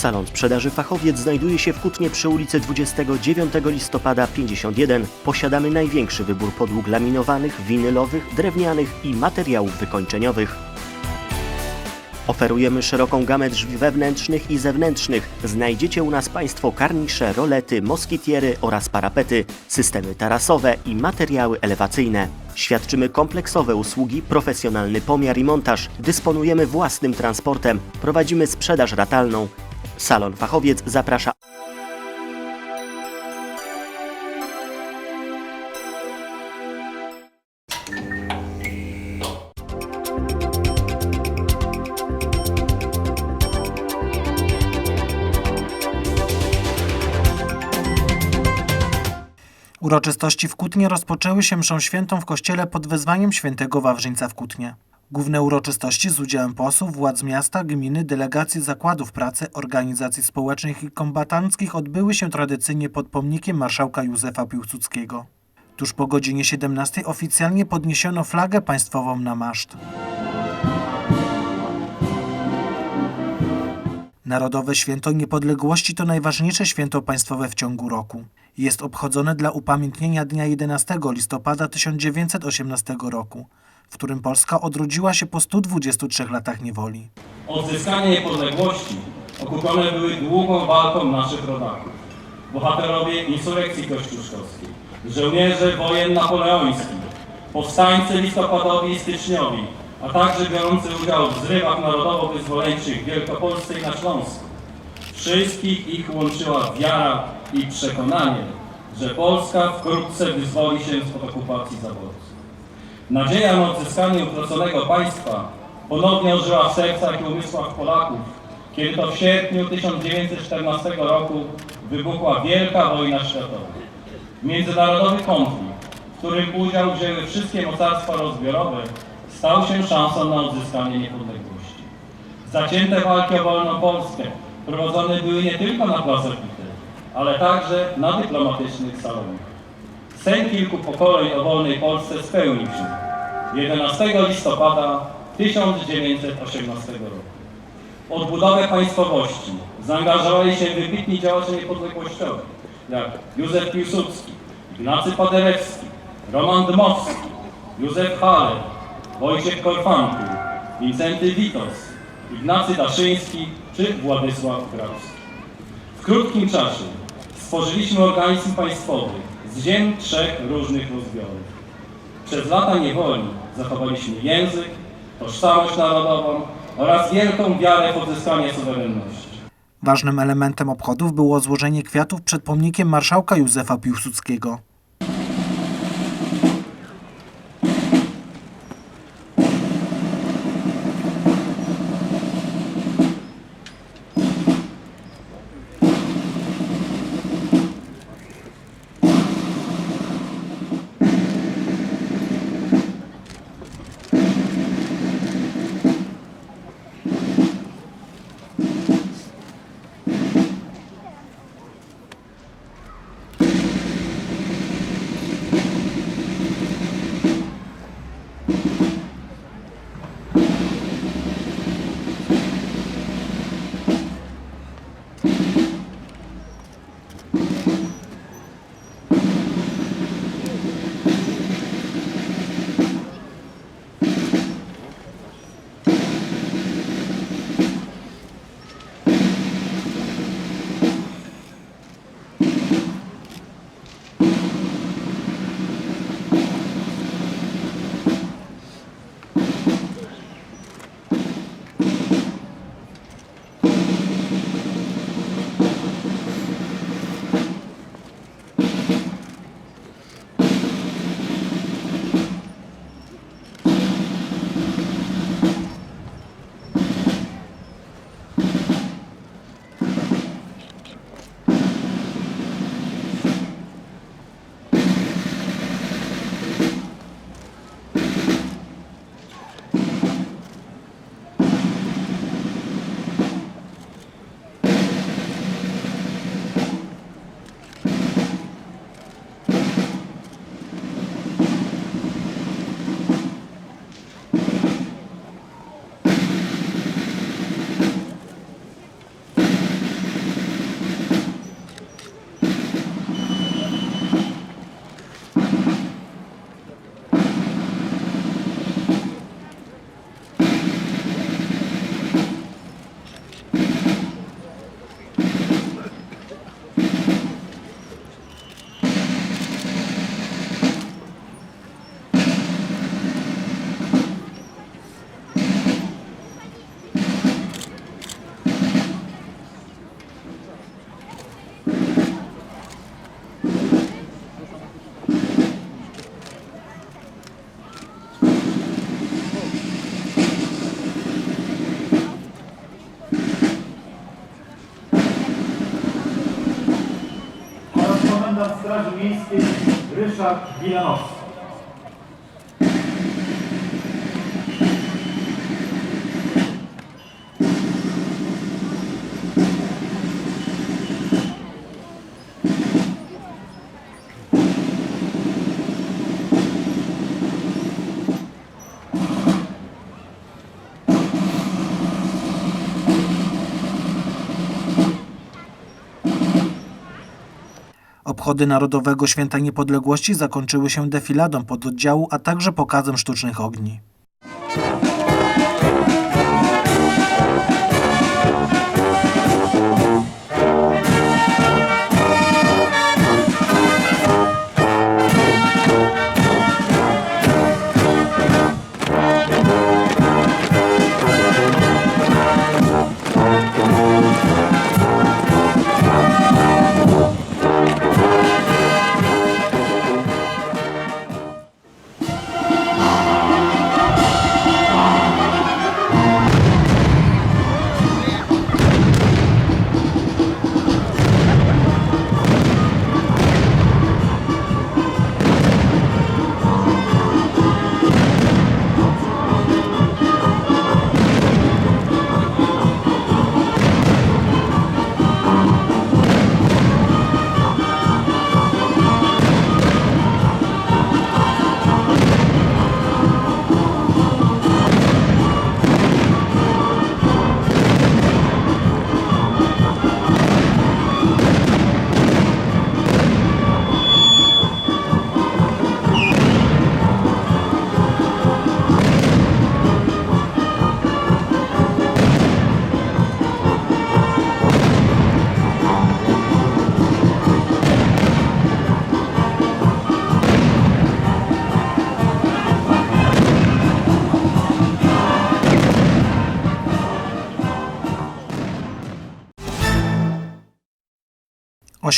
Salon sprzedaży Fachowiec znajduje się w Kutnie przy ulicy 29 listopada 51. Posiadamy największy wybór podłóg laminowanych, winylowych, drewnianych i materiałów wykończeniowych. Oferujemy szeroką gamę drzwi wewnętrznych i zewnętrznych. Znajdziecie u nas Państwo karnisze, rolety, moskitiery oraz parapety, systemy tarasowe i materiały elewacyjne. Świadczymy kompleksowe usługi, profesjonalny pomiar i montaż. Dysponujemy własnym transportem. Prowadzimy sprzedaż ratalną. Salon Fachowiec zaprasza Uroczystości w Kutnie rozpoczęły się mszą świętą w kościele pod wezwaniem świętego Wawrzyńca w Kutnie. Główne uroczystości z udziałem posłów, władz miasta, gminy, delegacji zakładów pracy, organizacji społecznych i kombatanckich odbyły się tradycyjnie pod pomnikiem marszałka Józefa Piłsudskiego. Tuż po godzinie 17 oficjalnie podniesiono flagę państwową na maszt. Narodowe Święto Niepodległości to najważniejsze święto państwowe w ciągu roku. Jest obchodzone dla upamiętnienia dnia 11 listopada 1918 roku, w którym Polska odrodziła się po 123 latach niewoli. Odzyskanie niepodległości okupione były długą walką naszych rodaków. Bohaterowie insurrekcji kościuszkowskiej, żołnierze wojen napoleońskich, powstańcy listopadowi i styczniowi, a także biorący udział w zrywach narodowo-wyzwoleńczych w Wielkopolsce i na Śląsku. Wszystkich ich łączyła wiara i przekonanie, że Polska wkrótce wyzwoli się spod okupacji zaborców. Nadzieja na odzyskanie uproconego państwa ponownie ożyła w sercach i umysłach Polaków, kiedy to w sierpniu 1914 roku wybuchła Wielka Wojna Światowa. Międzynarodowy konflikt, w którym udział wzięły wszystkie mocarstwa rozbiorowe, stał się szansą na odzyskanie niepodległości. Zacięte walki o wolną Polskę prowadzone były nie tylko na placach ale także na dyplomatycznych salonach. Sen kilku pokoleń o wolnej Polsce spełnił się 11 listopada 1918 roku. Odbudowę państwowości zaangażowali się wybitni działacze niepodległościowi, jak Józef Piłsudski, Ignacy Paderewski, Roman Dmowski, Józef Haller, Wojciech Korfanty, Wincenty Witos, Ignacy Daszyński czy Władysław Grabski. W krótkim czasie stworzyliśmy organizm państwowy z ziem trzech różnych rozbiorów. Przez lata niewoli zachowaliśmy język, tożsamość narodową oraz wielką wiarę w odzyskanie suwerenności. Ważnym elementem obchodów było złożenie kwiatów przed pomnikiem marszałka Józefa Piłsudskiego. Komendant Straży Miejskiej Ryszard Wilanowski. Obchody Narodowego Święta Niepodległości zakończyły się defiladą pododdziału, a także pokazem sztucznych ogni.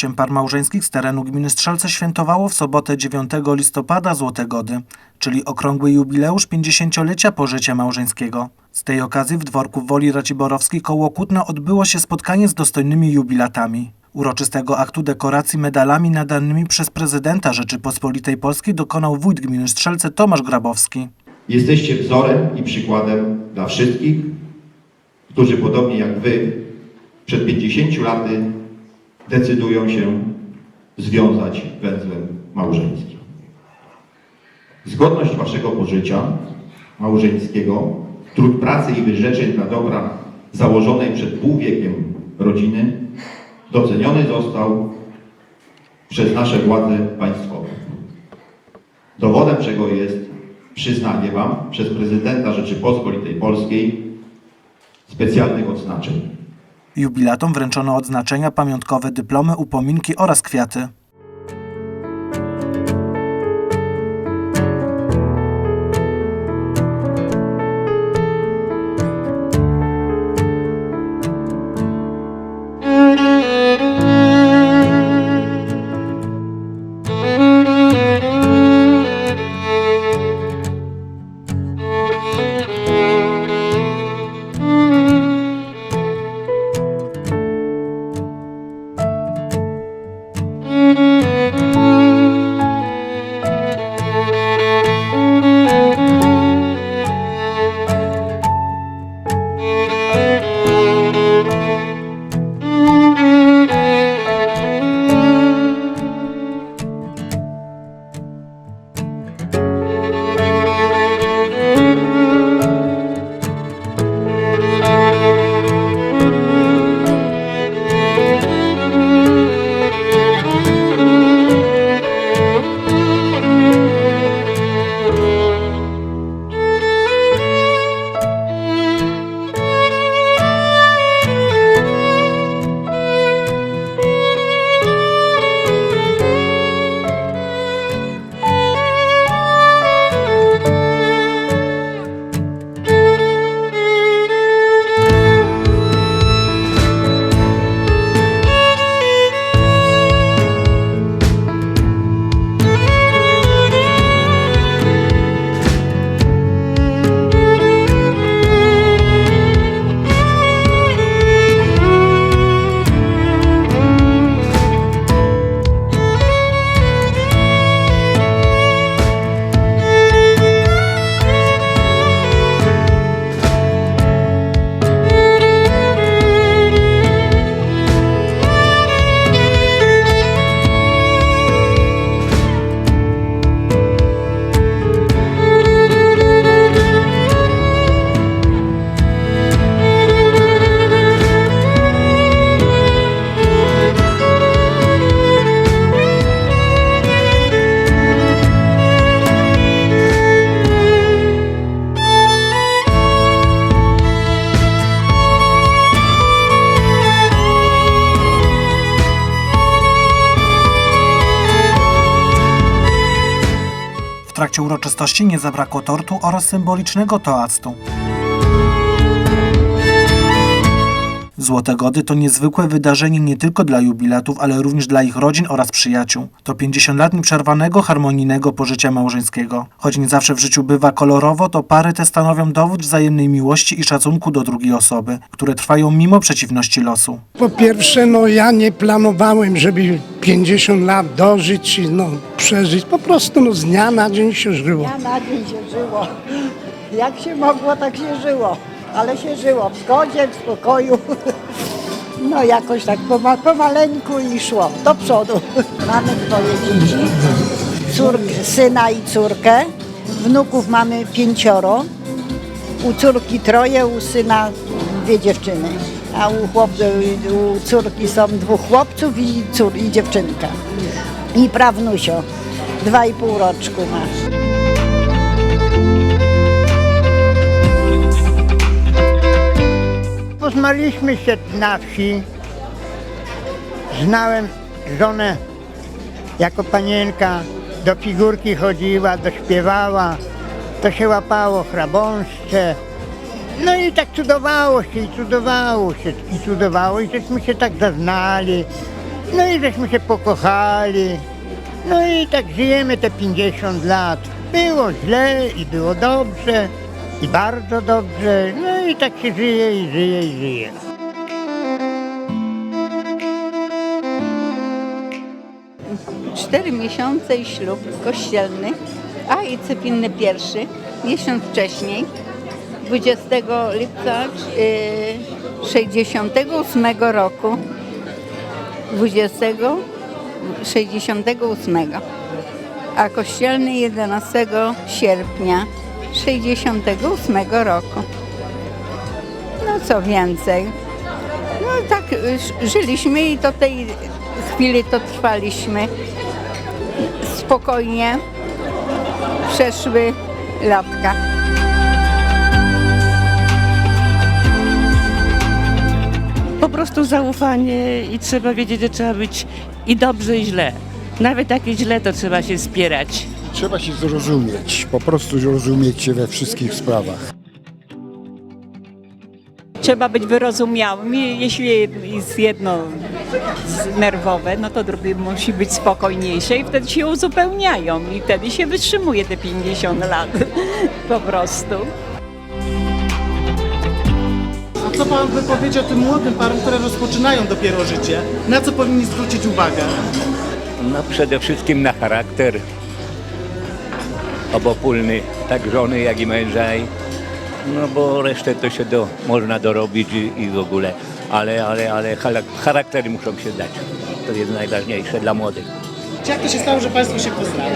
Osiem par małżeńskich z terenu gminy Strzelce świętowało w sobotę 9 listopada Złote Gody, czyli okrągły jubileusz 50-lecia pożycia małżeńskiego. Z tej okazji w dworku w Woli Raciborowskiej koło Kutna odbyło się spotkanie z dostojnymi jubilatami. Uroczystego aktu dekoracji medalami nadanymi przez prezydenta Rzeczypospolitej Polskiej dokonał wójt gminy Strzelce Tomasz Grabowski. Jesteście wzorem i przykładem dla wszystkich, którzy podobnie jak Wy przed 50 laty decydują się związać węzłem małżeńskim. Zgodność Waszego pożycia małżeńskiego, trud pracy i wyrzeczeń dla dobra założonej przed pół wiekiem rodziny doceniony został przez nasze władze państwowe. Dowodem czego jest przyznanie Wam przez prezydenta Rzeczypospolitej Polskiej specjalnych odznaczeń. Jubilatom wręczono odznaczenia, pamiątkowe dyplomy, upominki oraz kwiaty. Uroczystości nie zabrakło tortu oraz symbolicznego toastu. Złote Gody to niezwykłe wydarzenie nie tylko dla jubilatów, ale również dla ich rodzin oraz przyjaciół. To 50 lat nieprzerwanego, harmonijnego pożycia małżeńskiego. Choć nie zawsze w życiu bywa kolorowo, to pary te stanowią dowód wzajemnej miłości i szacunku do drugiej osoby, które trwają mimo przeciwności losu. Po pierwsze, no ja nie planowałem, żeby 50 lat dożyć i no, przeżyć. Po prostu no, z dnia na dzień się żyło. Ja na dzień się żyło. Jak się mogło, tak się żyło. Ale się żyło w zgodzie, w spokoju. No jakoś tak poma, pomaleńku i szło do przodu. Mamy dwoje dzieci, syna i córkę. Wnuków mamy pięcioro. U córki troje, u syna dwie dziewczyny. A u, u córki są dwóch chłopców i, cór, i dziewczynka. I prawnusio. Dwa i pół roczku ma. Poznaliśmy się na wsi. Znałem żonę jako panienka. Do figurki chodziła, dośpiewała. To się łapało chrabąszcze. No i tak cudowało się i cudowało się i cudowało i żeśmy się tak zaznali. No i żeśmy się pokochali. No i tak żyjemy te 50 lat. Było źle i było dobrze i bardzo dobrze. No i tak się żyje i żyje i żyje. Cztery miesiące i ślub kościelny, a i cywilny pierwszy, miesiąc wcześniej, 20 lipca y, 68 roku. 20 68, a kościelny 11 sierpnia 68 roku. No co więcej. No tak żyliśmy i do tej chwili to trwaliśmy spokojnie. Przeszły latka. po prostu zaufanie i trzeba wiedzieć, że trzeba być i dobrze, i źle. Nawet jest źle, to trzeba się spierać. Trzeba się zrozumieć, po prostu zrozumieć się we wszystkich sprawach. Trzeba być wyrozumiałym. Jeśli jest jedno nerwowe, no to drugie musi być spokojniejsze i wtedy się uzupełniają i wtedy się wytrzymuje te 50 lat po prostu. A co pan by powiedział tym młodym parom, które rozpoczynają dopiero życie? Na co powinni zwrócić uwagę? No przede wszystkim na charakter obopólny, tak żony jak i męża. i- No bo resztę to się do, można dorobić i, i w ogóle, ale, ale, ale charaktery muszą się dać. To jest najważniejsze dla młodych. Jak to się stało, że państwo się poznali?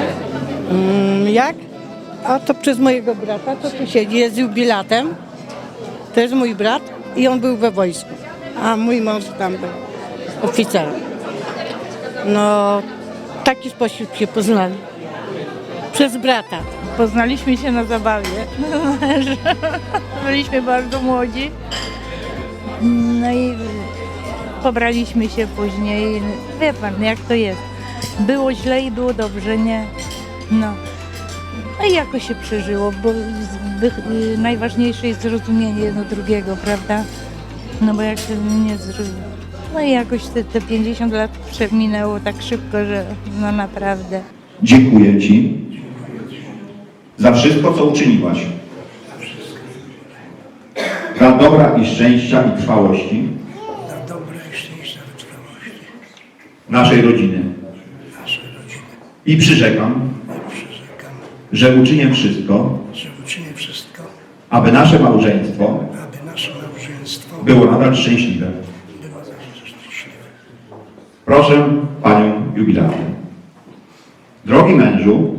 Mm, jak? A to przez mojego brata, to tu siedzi, jest jubilatem. To jest mój brat i on był we wojsku, a mój mąż tam był oficerem. No, w taki sposób się poznali. Przez brata. Poznaliśmy się na zabawie. Byliśmy bardzo młodzi. No i pobraliśmy się później. Wie pan, jak to jest. Było źle i było dobrze, nie? No. No i jakoś się przeżyło, bo najważniejsze jest zrozumienie jedno drugiego, prawda? No bo jak się nie zrozumie. No i jakoś te, te 50 lat przeminęło tak szybko, że no naprawdę. Dziękuję Ci za wszystko, co uczyniłaś. Dla dobra i szczęścia i trwałości naszej rodziny. I przyrzekam, że uczynię wszystko, Że uczynię wszystko, aby nasze małżeństwo aby nasze małżeństwo było nadal szczęśliwe. było zawsze szczęśliwe. Proszę Panią jubilatę. Drogi mężu,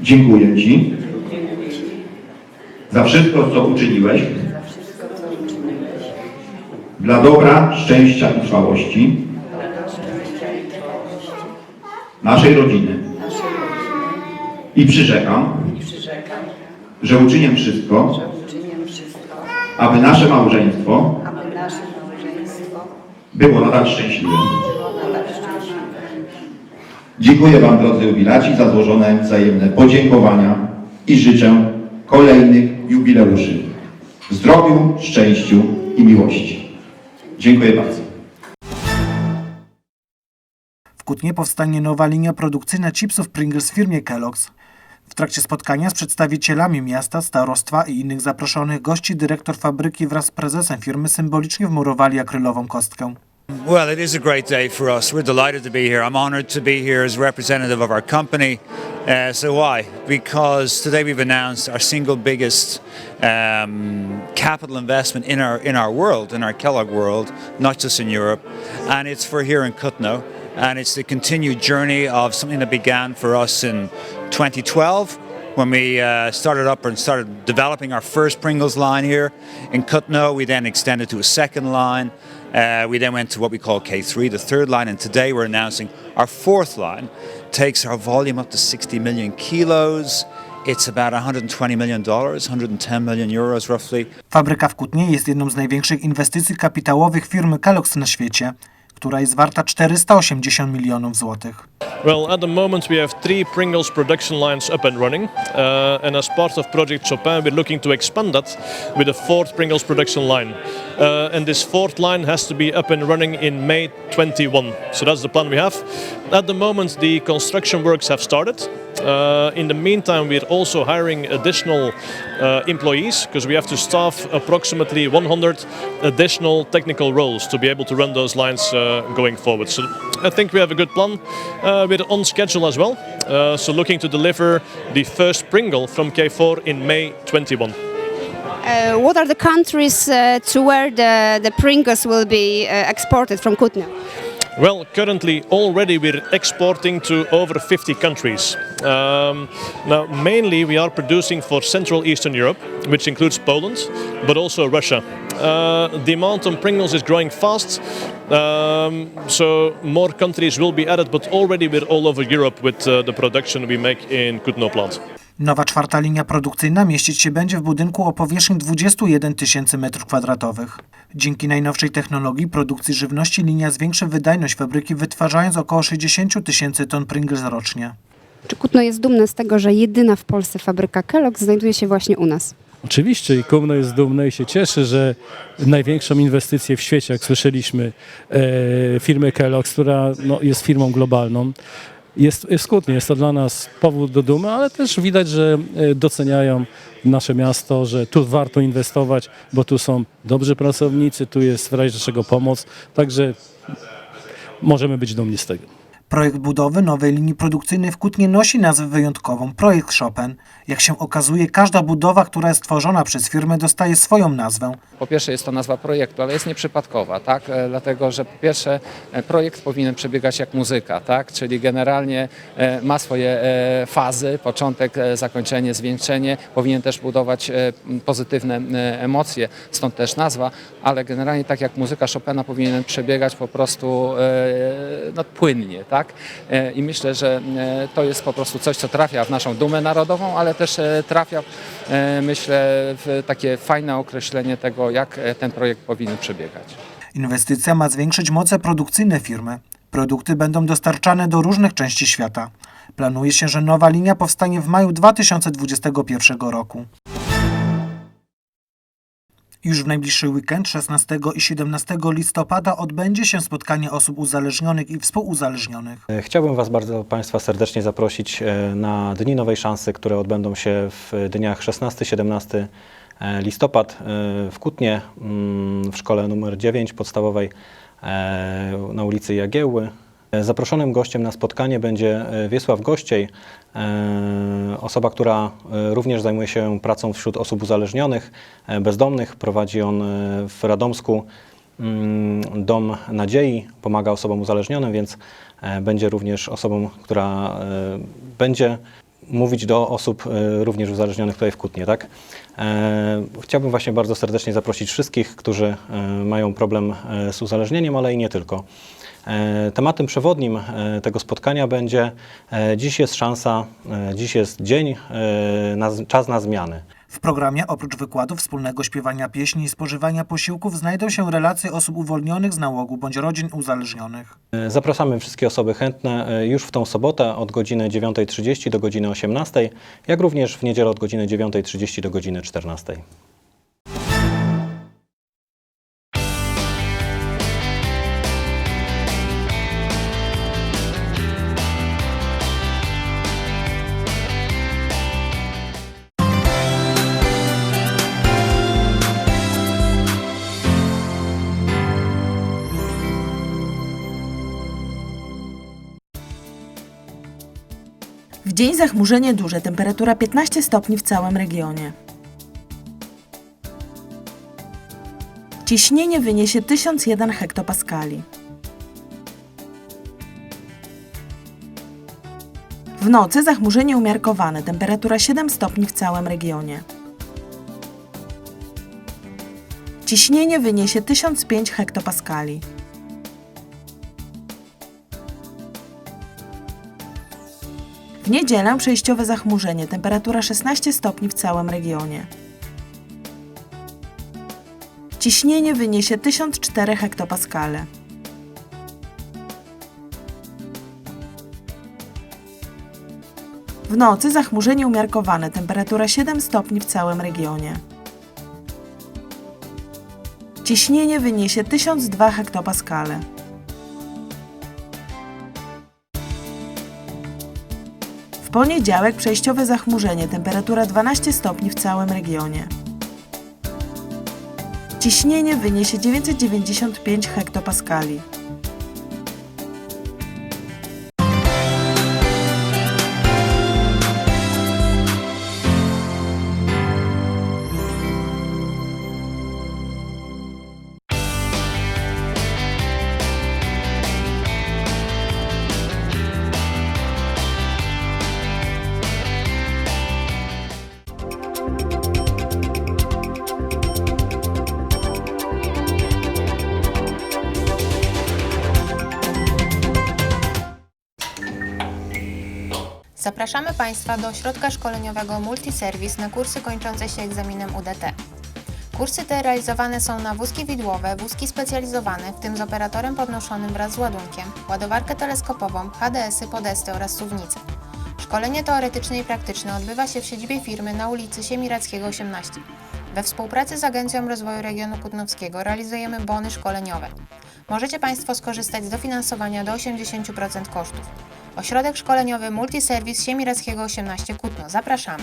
dziękuję Ci za wszystko, co uczyniłeś dla dobra, szczęścia i trwałości naszej rodziny. I przyrzekam, że uczynię wszystko, aby nasze małżeństwo było nadal szczęśliwe. Dziękuję Wam, drodzy jubilaci, za złożone wzajemne podziękowania i życzę kolejnych jubileuszy w zdrowiu, szczęściu i miłości. Dziękuję bardzo. W Kutnie powstanie nowa linia produkcyjna chipsów Pringles w firmie Kellogg's. W trakcie spotkania z przedstawicielami miasta, starostwa i innych zaproszonych gości dyrektor fabryki wraz z prezesem firmy symbolicznie wmurowali akrylową kostkę. Well, it is a great day for us. We're delighted to be here. I'm honored to be here as representative of our company. Uh, so why? Because today we've announced our single biggest um, capital investment in our in our world, in our Kellogg world, not just in Europe, and it's for here in Kutno, and it's the continued journey of something that began for us in 2012 when we uh, started up and started developing our first Pringles line here in Kutno. We then extended to a second line. Uh, we then went to what we call K3, the third line, and today we're announcing our fourth line. Takes our volume up to 60 million kilos. It's about 120 million dollars, 110 million euros roughly. Fabryka w Kutnie jest jedną z największych inwestycji kapitałowych firmy Kellogg's na świecie, która jest warta 480 milionów złotych. Well, at the moment we have three Pringles production lines up and running, uh, and as part of Project Chopin, we're looking to expand that with a fourth Pringles production line. Uh, and this fourth line has to be up and running in May 21. So that's the plan we have. At the moment, the construction works have started. Uh, in the meantime, we're also hiring additional uh, employees because we have to staff approximately 100 additional technical roles to be able to run those lines uh, going forward. So I think we have a good plan. Uh, we're on schedule as well. Uh, so looking to deliver the first Pringle from K4 in May 21. Uh, what are the countries to where the, the Pringles will be exported from Kutno? Well, currently already we're exporting to over 50 countries. Um, now, mainly we are producing for Central Eastern Europe, which includes Poland, but also Russia. Uh, demand on Pringles is growing fast, um, so more countries will be added, but already we're all over Europe with uh, the production we make in Kutno plant. Nowa czwarta linia produkcyjna mieścić się będzie w budynku o powierzchni 21 tysięcy m2. Dzięki najnowszej technologii produkcji żywności linia zwiększy wydajność fabryki, wytwarzając około 60 tysięcy ton Pringles rocznie. Czy Kutno jest dumne z tego, że jedyna w Polsce fabryka Kellogg znajduje się właśnie u nas? Oczywiście i Kumno jest dumne i się cieszy, że największą inwestycję w świecie, jak słyszeliśmy, e, firmy Kellogg's, która no, jest firmą globalną, jest, jest skutnie. Jest to dla nas powód do dumy, ale też widać, że e, doceniają nasze miasto, że tu warto inwestować, bo tu są dobrzy pracownicy, tu jest w razie czego pomoc, także możemy być dumni z tego. Projekt budowy nowej linii produkcyjnej w Kutnie nosi nazwę wyjątkową Projekt Chopin. Jak się okazuje, każda budowa, która jest tworzona przez firmę, dostaje swoją nazwę. Po pierwsze jest to nazwa projektu, ale jest nieprzypadkowa, tak? E, Dlatego, że po pierwsze e, projekt powinien przebiegać jak muzyka, tak? Czyli generalnie e, ma swoje fazy, początek, zakończenie, zwieńczenie, powinien też budować pozytywne emocje, stąd też nazwa, ale generalnie tak jak muzyka Chopina powinien przebiegać po prostu no, płynnie, tak? E, I myślę, że e, to jest po prostu coś, co trafia w naszą dumę narodową, ale też e, trafia, myślę, w takie fajne określenie tego, jak ten projekt powinien przebiegać. Inwestycja ma zwiększyć moce produkcyjne firmy. Produkty będą dostarczane do różnych części świata. Planuje się, że nowa linia powstanie w maju 2021 roku. Już w najbliższy weekend 16 i 17 listopada odbędzie się spotkanie osób uzależnionych i współuzależnionych. Chciałbym Was bardzo Państwa serdecznie zaprosić e, na Dni Nowej Szansy, które odbędą się w dniach 16-17 listopad e, w Kutnie mm, w szkole numer 9 podstawowej e, na ulicy Jagiełły. E, Zaproszonym gościem na spotkanie będzie e, Wiesław Gościej, e, osoba, która również zajmuje się pracą wśród osób uzależnionych, bezdomnych. Prowadzi on w Radomsku mm, Dom Nadziei, pomaga osobom uzależnionym, więc będzie również osobą, która będzie mówić do osób również uzależnionych tutaj w Kutnie, tak? Chciałbym właśnie bardzo serdecznie zaprosić wszystkich, którzy mają problem z uzależnieniem, ale i nie tylko. E, Tematem przewodnim e, tego spotkania będzie e, Dziś jest szansa, dziś jest dzień, czas na zmiany. W programie oprócz wykładów, wspólnego śpiewania pieśni i spożywania posiłków znajdą się relacje osób uwolnionych z nałogu bądź rodzin uzależnionych. Zapraszamy wszystkie osoby chętne już w tą sobotę od godziny 9.30 do godziny 18.00, jak również w niedzielę od godziny 9.30 do godziny 14.00. dzień zachmurzenie duże, temperatura 15 stopni w całym regionie. Ciśnienie wyniesie 1001 hektopaskali. W nocy zachmurzenie umiarkowane, temperatura 7 stopni w całym regionie. Ciśnienie wyniesie 1005 hektopaskali. W niedzielę przejściowe zachmurzenie, temperatura 16 stopni w całym regionie. Ciśnienie wyniesie 1004 hektopaskale. W nocy zachmurzenie umiarkowane, temperatura 7 stopni w całym regionie. Ciśnienie wyniesie 1002 hektopaskale. Poniedziałek przejściowe zachmurzenie, temperatura 12 stopni w całym regionie. Ciśnienie wyniesie 995 hektopaskali. Zapraszamy Państwa do ośrodka szkoleniowego Multiservice na kursy kończące się egzaminem UDT. Kursy te realizowane są na wózki widłowe, wózki specjalizowane, w tym z operatorem podnoszonym wraz z ładunkiem, ładowarkę teleskopową, HDS-y, podesty oraz suwnice. Szkolenie teoretyczne i praktyczne odbywa się w siedzibie firmy na ulicy Siemirackiego 18. We współpracy z Agencją Rozwoju Regionu Kutnowskiego realizujemy bony szkoleniowe. Możecie Państwo skorzystać z dofinansowania do 80% kosztów. Ośrodek Szkoleniowy Multiservice Siemirackiego 18 Kutno. Zapraszamy.